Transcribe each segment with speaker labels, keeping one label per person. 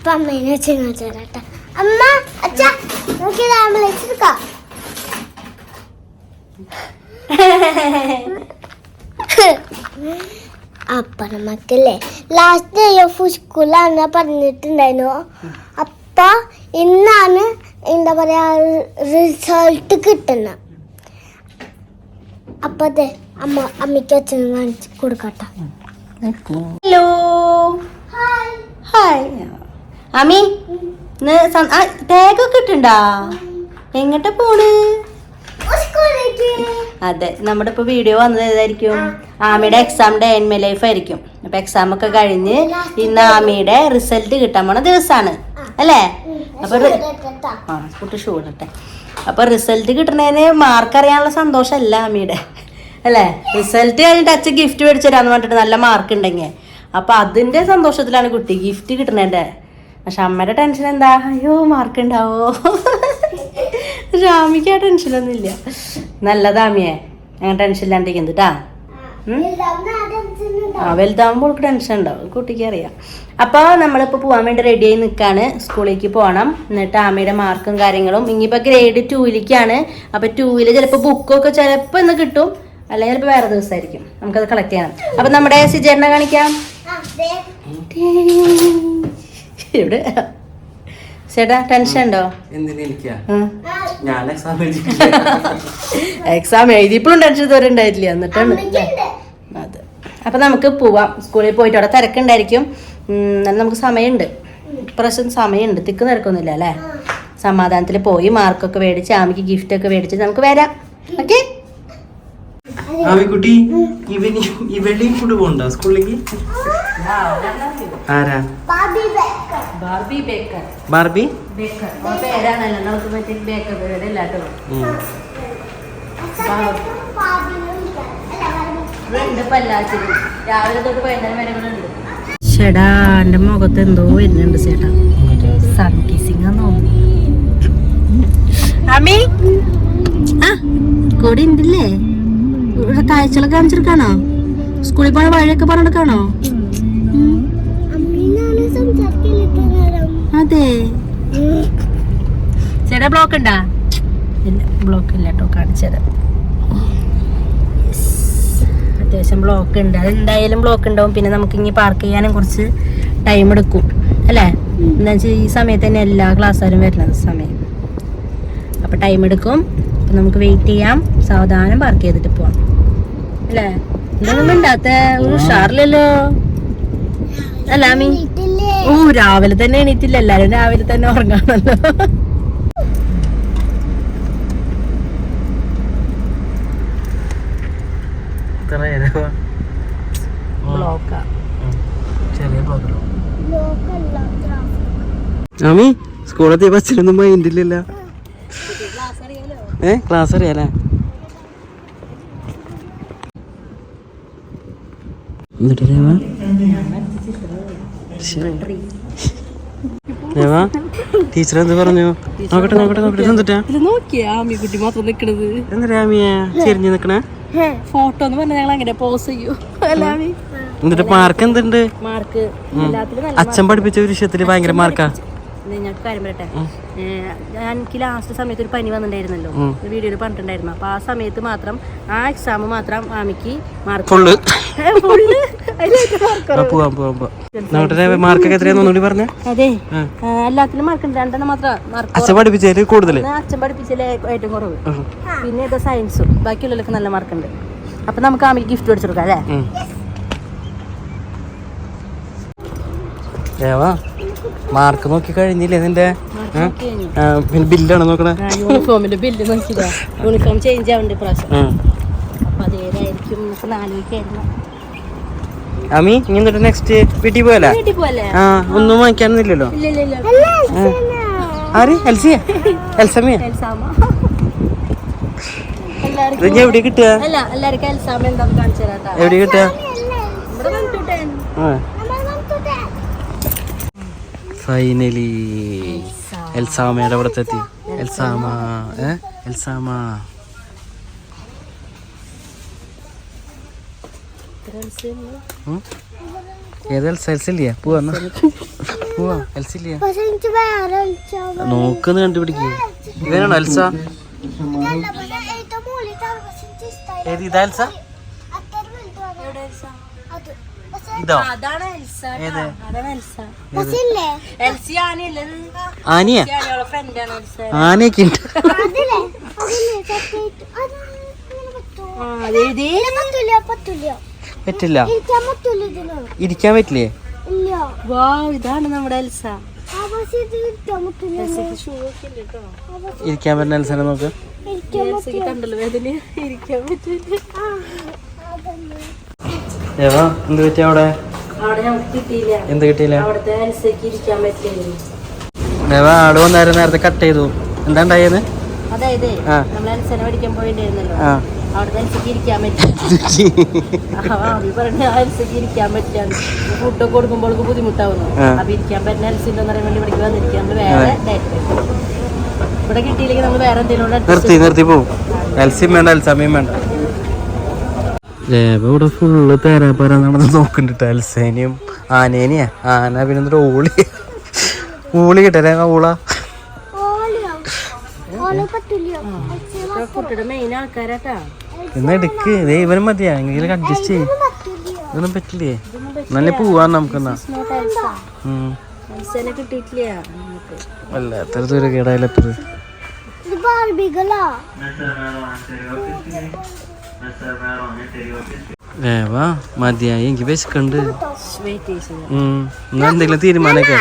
Speaker 1: അപ്പൊ അമ്മേനെ വെച്ച് തരാട്ടെ അമ്മ അച്ഛ നോക്കിയത് ആംബുലൻസ് എടുക്കാം. അപ്പൊ നമുക്കല്ലേ ലാസ്റ്റ് ഡേ ഓഫ് സ്കൂളാണ് പറഞ്ഞിട്ടുണ്ടായിരുന്നു. അപ്പ ഇന്നാണ് എന്താ പറയാ റിസൾട്ട് കിട്ടുന്നത്. അപ്പൊ അതെ അമ്മ അമ്മയ്ക്ക് അച്ഛനും കാണിച്ച് കൊടുക്കട്ടെ
Speaker 2: ഹലോ ഹായ് ഹായ് അമ്മി ടാഗൊക്കെ ഇട്ടുണ്ടോ? എങ്ങോട്ടാ പോണ്? അതെ നമ്മുടെ ഇപ്പൊ വീഡിയോ വന്നത് ഏതായിരിക്കും? ആമിയുടെ exam day in my life ആയിരിക്കും. അപ്പൊ എക്സാം ഒക്കെ കഴിഞ്ഞ് ഇന്ന് ആമിയുടെ റിസൾട്ട് കിട്ടാൻ പോണ ദിവസാണ്. അല്ലേ? അപ്പൊ റി- ആ കുട്ടി ഷൂ ഇടട്ടെ. അപ്പൊ റിസൾട്ട് കിട്ടണേന് മാർക്ക് അറിയാനുള്ള സന്തോഷമല്ല ആമിയുടെ. അല്ലേ? റിസൾട്ട് കഴിഞ്ഞിട്ട് അച്ഛൻ ഗിഫ്റ്റ് മേടിച്ചു തരാന്ന് പറഞ്ഞിട്ട് നല്ല മാർക്ക് ഉണ്ടെങ്കിൽ അപ്പൊ അതിന്റെ സന്തോഷത്തിലാണ് കുട്ടി ഗിഫ്റ്റ് കിട്ടണേന്റെ. പക്ഷെ അമ്മയുടെ ടെൻഷൻ എന്താ? അയ്യോ മാർക്ക് ഉണ്ടാവോ പക്ഷെ ആമിക്ക് ആ ടെൻഷനൊന്നും ഇല്ല നല്ലതാമിയെ അങ്ങനെ ടെൻഷൻ ഇല്ലാണ്ടിരിക്കുന്നത് കേട്ടാ ആ വലുതാകുമ്പോൾ ടെൻഷൻ ഉണ്ടാവും കുട്ടിക്ക് അറിയാം. അപ്പോൾ നമ്മളിപ്പോൾ പോകാൻ വേണ്ടി റെഡിയായി ആയി നിൽക്കുകയാണ് സ്കൂളിലേക്ക് പോകണം എന്നിട്ട് ആമയുടെ മാർക്കും കാര്യങ്ങളും ഇനിയിപ്പോൾ ഗ്രേഡ് ടൂയിലേക്കാണ് അപ്പോൾ ടൂവിൽ ചിലപ്പോൾ ബുക്കൊക്കെ ചിലപ്പോൾ ഇന്ന് കിട്ടും. അല്ലെങ്കിൽ ചിലപ്പോൾ വേറെ ദിവസമായിരിക്കും നമുക്കത് കളക്ട് ചെയ്യണം. അപ്പം നമ്മുടെ സിജേറിനെ കാണിക്കാം. ഇവിടെ? ചേട്ടാ ടെൻഷൻ ഉണ്ടോ?
Speaker 3: എന്തിനാ എനിക്കാ? ഞാൻ എക്സാം
Speaker 2: എക്സാം എഴുതിയപ്പോഴും ടെൻഷൻ ഇതുവരെ ഉണ്ടായിട്ടില്ല എന്നിട്ടാണ് അതെ. അപ്പൊ നമുക്ക് പോവാം. സ്കൂളിൽ പോയിട്ട് അവിടെ തിരക്കുണ്ടായിരിക്കും. എന്നാലും നമുക്ക് സമയമുണ്ട്. ഇപ്രാവശ്യം സമയമുണ്ട്. തിക്ക് തിരക്കൊന്നുമില്ല അല്ലേ? സമാധാനത്തിൽ പോയി മാർക്കൊക്കെ മേടിച്ച് ആമിക്ക് ഗിഫ്റ്റ് ഒക്കെ മേടിച്ച് നമുക്ക് വരാം. ഓക്കെ?
Speaker 3: ആവിക്കുട്ടി ഈ ഇവളിയും കൂടെ പോണ്ട സ്കൂളിലേക്ക്? ആരാ?
Speaker 2: Barbie Baker.
Speaker 3: ബാർബി?
Speaker 2: ബേക്കർ. പേരാണല്ലോ നമുക്ക് മറ്റേ ബേക്കർ പേര് എല്ലാട്ടും. ഉണ്ട് ഇപ്പൊ എല്ലാത്തിനും. രാവിലെ തൊട്ട് വൈകുന്നേരം വരെ ഉണ്ട്. ചേടാ എന്റെ മുഖത്ത് എന്തോ വരുന്നുണ്ട് ചേട്ടാ. സൺ കിസിംഗ് തോന്നുന്നു. അമ്മി ആ കൂടെ ഉണ്ടല്ലേ ഇവിടെ കാഴ്ചകളൊക്കെ കാണിച്ചെടുക്കാണോ സ്കൂളിൽ പോണ വഴിയൊക്കെ പറഞ്ഞെടുക്കാണോ അതെ. ചേട്ടാ ബ്ലോക്ക് ഉണ്ടാ? ബ്ലോക്ക് ഇല്ല കേട്ടോ കാണിച്ചത് അത്യാവശ്യം ബ്ലോക്ക് ഉണ്ട്. അതെന്തായാലും ബ്ലോക്ക് ഉണ്ടാവും. പിന്നെ നമുക്ക് ഇനി പാർക്ക് ചെയ്യാനും കുറച്ച് ടൈം എടുക്കും. അല്ലേ? എന്താ വെച്ചാൽ ഈ സമയത്ത് തന്നെ എല്ലാ ക്ലാസ്സുകാരും വരുന്നത് സമയം. അപ്പൊ ടൈം എടുക്കും. അപ്പം നമുക്ക് വെയിറ്റ് ചെയ്യാം. സാവധാനം പാർക്ക് ചെയ്തിട്ട് പോവാം. അല്ലേ? ഇതൊന്നും ഉണ്ടാത്ത ഒരു ഉഷാറില്ലല്ലോ. അല്ല മീ ഓ രാവിലെ തന്നെ എണീറ്റില്ല. എല്ലാരും രാവിലെ തന്നെ ഉറങ്ങാണല്ലോ.
Speaker 3: ആമി സ്കൂളെത്തിയ ബസ്സിലൊന്നും മൈൻഡില്ലല്ല ഏ ക്ലാസ് അറിയാലേ? എന്നിട്ട് രേവ ടീച്ചർ എന്ത് പറഞ്ഞു? നോക്കട്ടെ നോക്കട്ടെ നോക്കട്ടെ. എന്തിട്ടാ
Speaker 2: ഇത് നോക്കിയാ ആമി കുട്ടി മാത്രം നിക്കണത്.
Speaker 3: എന്തിനാ ആമിയെ ചെരിഞ്ഞു നിക്കണേ?
Speaker 2: ഫോട്ടോ എന്ന് പറഞ്ഞാൽ ഞങ്ങൾ അങ്ങനെ പോസ് ചെയ്യൂ. അല്ലാമി
Speaker 3: എന്നിട്ട് മാർക്ക് എന്തുണ്ട്?
Speaker 2: മാർക്ക് എല്ലാത്തിലും നല്ല
Speaker 3: അച്ഛൻ പഠിപ്പിച്ച ഒരു വിഷയത്തിൽ ഭയങ്കര മാർക്കാ
Speaker 2: ഞങ്ങൾക്ക് കാര്യം പറയട്ടെ. ഞാൻ എനിക്ക് ലാസ്റ്റ് സമയത്ത് ഒരു പനി വന്നിട്ടുണ്ടായിരുന്നല്ലോ. വീഡിയോയിൽ പറഞ്ഞിട്ടുണ്ടായിരുന്നു. അപ്പൊ ആ സമയത്ത് മാത്രം ആ എക്സാം മാത്രം ആമിക്ക് മാർക്ക്
Speaker 3: ഫുള്ള്
Speaker 2: ഫുള്ള്
Speaker 3: പോവാം പോവാം പോവാം. നോക്കട്ടെ മാർക്കൊക്കെ എത്രയാന്ന് ഒന്നുകൂടി പറഞ്ഞേ?
Speaker 2: അതെ മാർക്ക് ഉണ്ട്. രണ്ടെണ്ണം മാത്രം മാർക്ക്
Speaker 3: അച്ഛൻ
Speaker 2: അച്ഛൻ ഏറ്റവും കുറവ്. പിന്നെ ഇത് സയൻസും ബാക്കിയുള്ളവർക്ക് നല്ല മാർക്ക് ഉണ്ട്. അപ്പൊ നമുക്ക് ആമിക്ക് ഗിഫ്റ്റ് മേടിച്ചു കൊടുക്കാം അല്ലേ.
Speaker 3: മാർക്ക് നോക്കി കഴിഞ്ഞില്ലേ നിന്റെ? പിന്നെ ബില്ലാണ് നോക്കണേ?
Speaker 2: യൂണിഫോമിന്റെ ബില്ല് നോക്കിയതാ. യൂണിഫോം ചേഞ്ച് ആവുന്നുണ്ട് ഇപ്രാവശ്യം
Speaker 3: ഉം.
Speaker 2: അപ്പൊ അതേതായിരിക്കും നമുക്ക് ആലോചിക്കായിരുന്നു.
Speaker 3: അമ്മി ഇനി എന്നിട്ട് നെക്സ്റ്റ് വീട്ടിൽ പോയല്ലേ? ആ ഒന്നും വാങ്ങിക്കാനൊന്നുമില്ലല്ലോ?
Speaker 2: ഇല്ല ഇല്ല ഇല്ല
Speaker 3: ആര്? എൽസിയ? എൽസമിയ ഇത് എവിടെ കിട്ടുക? എവിടെ കിട്ടുക. ഫൈനലി എൽസാമയുടെ അവിടത്തെത്തി. എൽസാമ ഏ? എൽസാമ ഏത് പോവാ. പോവാ നോക്കുന്ന കണ്ടുപിടിക്കുക ഇവനാണോ എൽസ? ഏത് ഇതാ എൽസ?
Speaker 2: എൽസ
Speaker 3: ആനയൊക്കെ ഉണ്ട്.
Speaker 1: പറ്റൂല പറ്റൂല.
Speaker 3: പറ്റില്ല.
Speaker 1: ഇരിക്കാൻ
Speaker 3: പറ്റില്ലേ?
Speaker 1: ഇല്ല.
Speaker 2: വാ ഇതാണ് നമ്മുടെ എൽസ.
Speaker 1: ഇരിക്കാൻ
Speaker 3: പറ്റുന്ന എൽസനെ നോക്ക്. ഏവാ എന്ത് പറ്റിയ അവിടെ? എന്ത് കിട്ടിയില്ല? ഏവാ ആട് വന്നായിരുന്നു നേരത്തെ കട്ട് ചെയ്തു. എന്താ ഉണ്ടായത്
Speaker 2: അതായത്
Speaker 3: ആ.
Speaker 2: എൽസയ്ക്ക് ഇരിക്കാൻ പറ്റില്ല അവർ പറഞ്ഞ ഇരിക്കാൻ പറ്റാണ് ഫുഡൊക്കെ കൊടുക്കുമ്പോൾ ബുദ്ധിമുട്ടാവുന്നു. അപ്പൊ ഇരിക്കാൻ പറ്റുന്ന പറയാൻ വേണ്ടി ഇവിടേക്ക് വേറെ ഡേറ്റ് ഇവിടെ കിട്ടിയില്ലെങ്കിൽ നമ്മൾ വേറെ എന്തെങ്കിലും
Speaker 3: നിർത്തി നിർത്തി പോവും. എൽസിയും വേണ്ട എൽസാമയും വേണ്ട. ഇവിടെ ഫുള്ള് തേരാപ്പാര നടന്ന് നോക്കുന്നുണ്ട് എൽസേനെയും ആനേനെയാ. ആന പിന്നെ എന്നിട്ട് ഓളി. ഓളി കിട്ടേ
Speaker 1: ഓളെ
Speaker 2: കുട്ടിയുടെ മെയിൻ ആൾക്കാരാട്ടാ.
Speaker 3: ഇന്ന് എടുക്ക്? ദേ ഇവനും മതിയാ. എങ്കിലും അഡ്ജസ്റ്റ് ചെയ്യും. ഇതൊന്നും പറ്റില്ലേ? നല്ല പോവാൻ നമുക്കെന്നാ. വല്ലാത്തൊരു ദൂരക്കേടായാലപ്പത്
Speaker 1: ഇത് ബാർബികളാ.
Speaker 3: രേവ മതിയായി. എനിക്ക് വിശക്കുണ്ട്. എന്നാ എന്തെങ്കിലും തീരുമാനമൊക്കെ?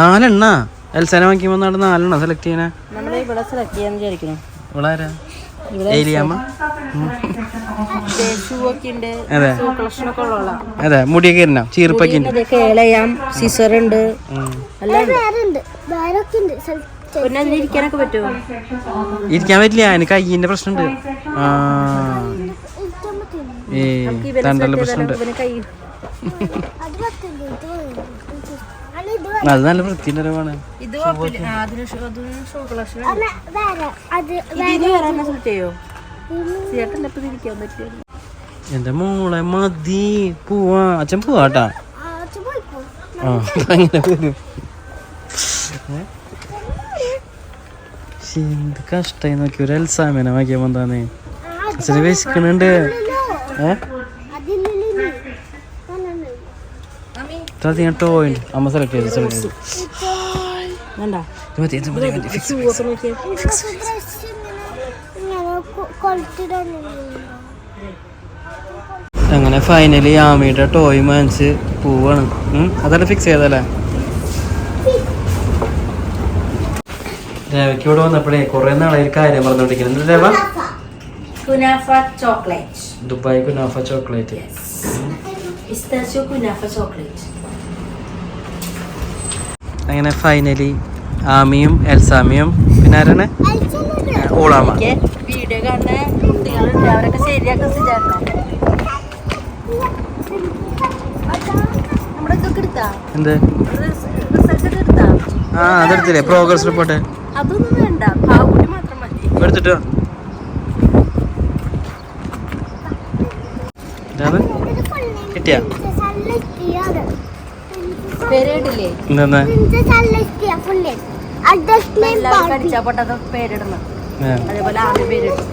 Speaker 1: നാലെണ്ണം
Speaker 3: എൽസാന വാങ്ങിക്കുമ്പോ നാട് നാലെണ്ണ സെലക്ട് ചെയ്യണേ?
Speaker 2: ഇവിടെ സെലക്ട് ചെയ്യാന്ന് വിചാരിക്കുന്നു.
Speaker 3: ഇവിടെ ആരാ അതെ.
Speaker 2: ഷൂ ഒക്കെ ഉള്ള
Speaker 3: അതെ മുടിയൊക്കെ ഇരുന്ന ചീർപ്പൊക്കെ ഉണ്ട്
Speaker 2: കേളയാം സിസർ ഉണ്ട്
Speaker 3: ഉം.
Speaker 1: വേറെ ഉണ്ട് വേറെ ഉണ്ട്
Speaker 2: പിന്നെ അതിന് ഇരിക്കാനൊക്കെ പറ്റുമോ
Speaker 3: ഇരിക്കാൻ പറ്റില്ല എനിക്ക് കയ്യിന്റെ പ്രശ്നമുണ്ട്. ആ. ഏ തണ്ടല്ല പ്രശ്നമുണ്ട്.
Speaker 1: അത്
Speaker 3: നല്ല വൃത്തിന്റെ രമാണ്
Speaker 2: ഇത്
Speaker 3: എന്റെ മോളെ മതി. പോവാ. അച്ഛൻ പോവാട്ടാ
Speaker 1: ആ,
Speaker 3: അങ്ങനെ വരും. എന്ത് കഷ്ടായി നോക്കി. ഒരു എൽസാമേനെ വാങ്ങിയാൽ വന്നാന്നേ അച്ഛന് വിശക്കണുണ്ട്
Speaker 1: ഇല്ലല്ലോ.
Speaker 3: അത് ഞാൻ ടോയ് അമ്മ സെലക്ട് ചെയ്തു സെലക്ട് ചെയ്തു. അങ്ങനെ ഫൈനലി ആമിയുടെ ടോയ് വാങ്ങിച്ച് പോവാണ്. അതല്ല ഫിക്സ് ചെയ്തല്ലേ രേവയ്ക്ക് ഇവിടെ വന്നപ്പോഴേ കുറെ നാളെ ഒരു കാര്യം പറഞ്ഞോണ്ടിരിക്കുന്നു രേവ?
Speaker 2: കുനാഫ ചോക്ലേറ്റ്.
Speaker 3: ദുബായ് കുനാഫ ചോക്ലേറ്റ്.
Speaker 2: കുനാഫ ചോക്ലേറ്റ്.
Speaker 3: അങ്ങനെ ഫൈനലി ആമിയും എൽസാമിയും പിന്നെ ആരാണ്? ഓളാമ.
Speaker 2: വീഡിയോ കാണുന്ന കുട്ടികളുണ്ട്. അവരൊക്കെ ശരിയാക്കാൻ
Speaker 3: എന്ത്? ആ അതെടുത്തില്ലേ? പ്രോഗ്രസ് റിപ്പോർട്ട്
Speaker 2: അതൊന്നും വേണ്ട. മാത്രം മതി.
Speaker 3: എടുത്തിട്ടോ? കിട്ടിയാ.
Speaker 2: പേരിടില്ലേ?
Speaker 3: എന്താ
Speaker 2: പേരിടണം അതേപോലെ പേരിടും.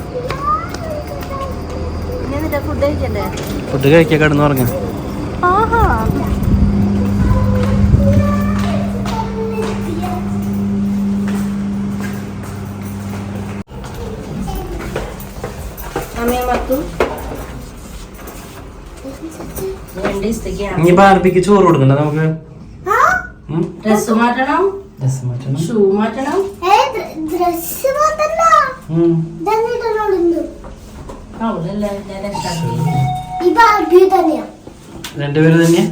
Speaker 2: ഫുഡ് കഴിക്കണ്ടേ?
Speaker 3: ഫുഡ് കഴിക്കാൻ
Speaker 2: ആഹാ. ദിവസത്തേക്കാണ്.
Speaker 3: ഇനി ബാർബിക്ക് ചോറ് കൊടുക്കണ്ട നമുക്ക്?
Speaker 2: ഡ്രസ് മാറ്റണം.
Speaker 3: ഡ്രസ് മാറ്റണം.
Speaker 2: ഷൂ മാറ്റണം.
Speaker 1: ഡ്രസ്.
Speaker 3: രണ്ടുപേരും തന്നെയാ.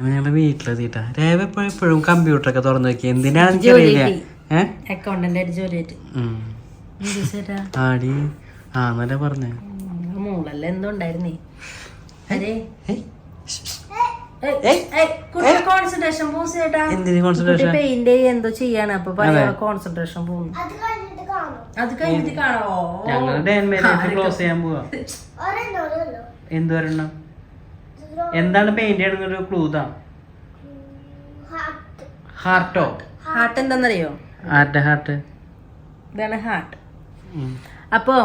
Speaker 3: ഞങ്ങളുടെ വീട്ടിലെത്തിട്ടാ രേവ എപ്പോഴും എപ്പോഴും കമ്പ്യൂട്ടർ ഒക്കെ തുറന്നു വെക്കുക എന്തിനാണെന്ന്
Speaker 2: ജോലി
Speaker 3: അറിയില്ല
Speaker 2: കിട്ടി.
Speaker 3: ഏ?
Speaker 2: അക്കൗണ്ടന്റ്
Speaker 3: ഉം. ആടി. ആ എന്നല്ലേ പറഞ്ഞേ?
Speaker 2: മൂളല്ല എന്തോ ഉണ്ടായിരുന്നേ. അരേ. കോൺസെൻട്രേഷൻ പെയിന്റ് എന്തോ ചെയ്യാണ്. അപ്പൊ പറയാ കോൺസെൻട്രേഷൻ പോകുന്നു
Speaker 1: അത് കഴിഞ്ഞിട്ട്
Speaker 3: ക്ലോസ് ചെയ്യാൻ പോവാ. എന്താണ് പെയിന്റ് ചെയ്യണമെന്നൊരു ക്ലൂ താ.
Speaker 1: ഹാർട്ടോ
Speaker 3: ഹാർട്ട്
Speaker 2: എന്താണെന്നറിയോ
Speaker 3: ഹാർട്ട് ഹാർട്ട്
Speaker 2: ഇതാണ് ഹാർട്ട് അപ്പോ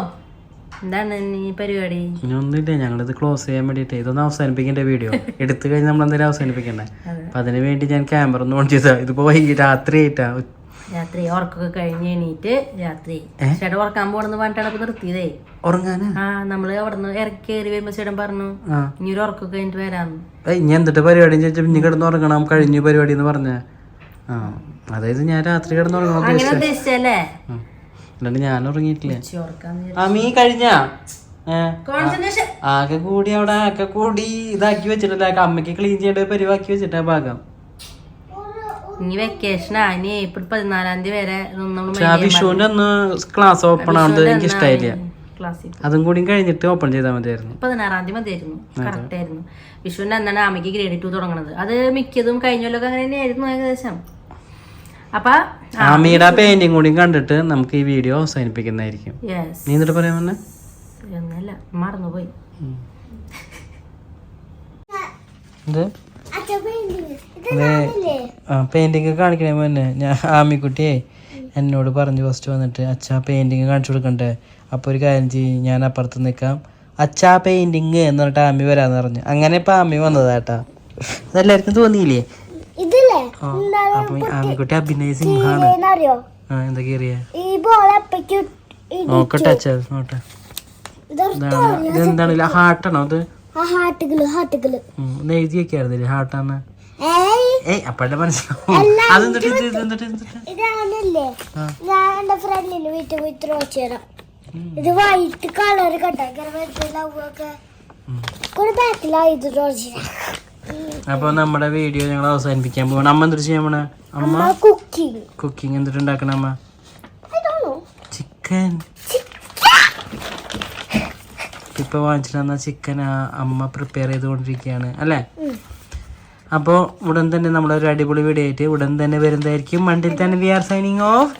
Speaker 2: എന്താണ് പരിപാടി?
Speaker 3: ഇനി ഒന്നുമില്ല ഞങ്ങളിത് ക്ലോസ് ചെയ്യാൻ വേണ്ടിയിട്ട്. ഇതൊന്ന് അവസാനിപ്പിക്കേണ്ട വീഡിയോ എടുത്തു കഴിഞ്ഞ് നമ്മൾ എന്തായാലും അവസാനിപ്പിക്കണ്ടേ? അപ്പൊ അതിന് വേണ്ടി ഞാൻ ക്യാമറ ഒന്ന് ഓൺ ചെയ്താ. ഇതിപ്പോ വൈകി രാത്രി ആയിട്ടാ.
Speaker 2: രാത്രി ഉറക്കൊക്കെ കഴിഞ്ഞ് എണീറ്റ് രാത്രി? ചേട്ടൻ ഉറക്കാൻ പോണെന്ന് പറഞ്ഞിട്ടാണ് ഇപ്പൊ നിർത്തിയതേ.
Speaker 3: ഉറങ്ങാനാ?
Speaker 2: ആ നമ്മൾ അവിടെ നിന്ന് ഇറക്കി കയറി വരുമ്പോ ചേട്ടൻ പറഞ്ഞു ഇനി ഒരു ഉറക്കൊക്കെ കഴിഞ്ഞിട്ട് വരാന്ന്.
Speaker 3: ഇനി എന്തിട്ട് പരിപാടി ചോദിച്ചാൽ ഇനി കിടന്ന് ഉറങ്ങണം. കഴിഞ്ഞു പരിപാടി എന്ന് പറഞ്ഞ. ആ അതായത് ഞാൻ രാത്രി കിടന്ന് ഉറങ്ങണം
Speaker 2: അങ്ങനെ
Speaker 3: ഉദ്ദേശിച്ചത്
Speaker 2: ഉദ്ദേശിച്ചല്ലേ
Speaker 3: അല്ലാണ്ട് ഞാൻ ഉറങ്ങിയിട്ടില്ല
Speaker 2: ഉച്ച ഉറക്കാന്ന് വിചാരിച്ചു.
Speaker 3: ആ മീ കഴിഞ്ഞ? ആകെ കൂടി അവിടെ ആകെ കൂടി ഇതാക്കി വെച്ചിട്ടില്ല? അമ്മയ്ക്ക് ക്ലീൻ ചെയ്യേണ്ട പരിവാക്കി വെച്ചിട്ടാ ഭാഗം.
Speaker 2: ഇനി വെക്കേഷൻ ഇനി ഏപ്രിൽ പതിനാലാം തീയതി വരെ
Speaker 3: വിഷുവിന്റെ അന്ന് ക്ലാസ് ഓപ്പൺ ആവുന്നത് എനിക്ക്
Speaker 2: ഇഷ്ടമായില്ല
Speaker 3: അതും കൂടി കഴിഞ്ഞിട്ട് ഓപ്പൺ ചെയ്താൽ മതിയായിരുന്നു.
Speaker 2: പതിനാറാം തീയതി മതിയായിരുന്നു. കറക്റ്റ് ആയിരുന്നു. വിഷുവിന്റെ അന്നാണ് അമ്മയ്ക്ക് ഗ്രേഡ് ടു തുടങ്ങുന്നത് അത് മിക്കതും കഴിഞ്ഞൊല്ലൊക്കെ അങ്ങനെ തന്നെയായിരുന്നു ഏകദേശം. അപ്പൊ
Speaker 3: ആമിയുടെ ആ പെയിന്റിങ് കൂടി കണ്ടിട്ട് നമുക്ക് ഈ വീഡിയോ അവസാനിപ്പിക്കുന്നതായിരിക്കും.
Speaker 2: യെസ്
Speaker 3: നീ എന്നിട്ട് പറയാൻ വന്നെ?
Speaker 2: ഒന്നല്ല മറന്നുപോയി.
Speaker 1: പെയിന്റിങ്
Speaker 3: കാണിക്കണേ മുന്നേ ഞാൻ ആമിക്കുട്ടിയെ എന്നോട് പറഞ്ഞു ഫസ്റ്റ് വന്നിട്ട് അച്ഛാ പെയിന്റിങ് കാണിച്ചു കൊടുക്കണ്ടേ? അപ്പോൾ ഒരു കാര്യം ചെയ്യും ഞാൻ അപ്പുറത്ത് നിൽക്കാം. അച്ഛാ പെയിന്റിങ് എന്ന് പറഞ്ഞിട്ട് ആമി വരാന്ന് പറഞ്ഞു. അങ്ങനെ ഇപ്പം ആമി വന്നതാട്ടാ അതെല്ലാവർക്കും തോന്നിയില്ലേ? അപ്പം ആമിക്കുട്ടി അഭിനയ സിംഹാണ്. നോക്കട്ടെ അച്ഛാ നോട്ടെ ഇതെന്താണ് ഹാർട്ടാണോ അത്? ഹാർട്ടാണ്
Speaker 1: ഏയ്.
Speaker 3: ഏയ് അപ്പഴേ മനസ്സിലാവും. അതെന്തിട്ട് ഇത് ഇതെന്തിട്ട് ഇതെന്തിട്ട്?
Speaker 1: ഇതാണല്ലേ? ഞാൻ എന്റെ ഫ്രണ്ടിന് വീട്ടിൽ പോയി ത്രോ ചെയ്യാം ഇത് വൈറ്റ് കളർ ബാക്കിലായി ഇത് ത്രോ ചെയ്യാം
Speaker 3: അപ്പൊ നമ്മുടെ വീഡിയോ ഞങ്ങൾ അവസാനിപ്പിക്കാൻ പോകണം അമ്മ എന്തൊരു ചെയ്യാൻ പോണേ? അമ്മ?
Speaker 1: കുക്കിംഗ്
Speaker 3: കുക്കിംഗ് എന്തിട്ട് ഉണ്ടാക്കണം അമ്മ? ചിക്കൻ ഇപ്പൊ വാങ്ങിച്ചിട്ട് ചിക്കൻ അമ്മ പ്രിപ്പയർ ചെയ്തുകൊണ്ടിരിക്കുകയാണ് അല്ലേ? അപ്പോൾ ഉടൻ തന്നെ നമ്മളൊരു അടിപൊളി വീഡിയോ ആയിട്ട് ഉടൻ തന്നെ വരുന്നതായിരിക്കും. മണ്ടിൽ തന്നെ വി ആർ സൈനിങ് ഓഫ്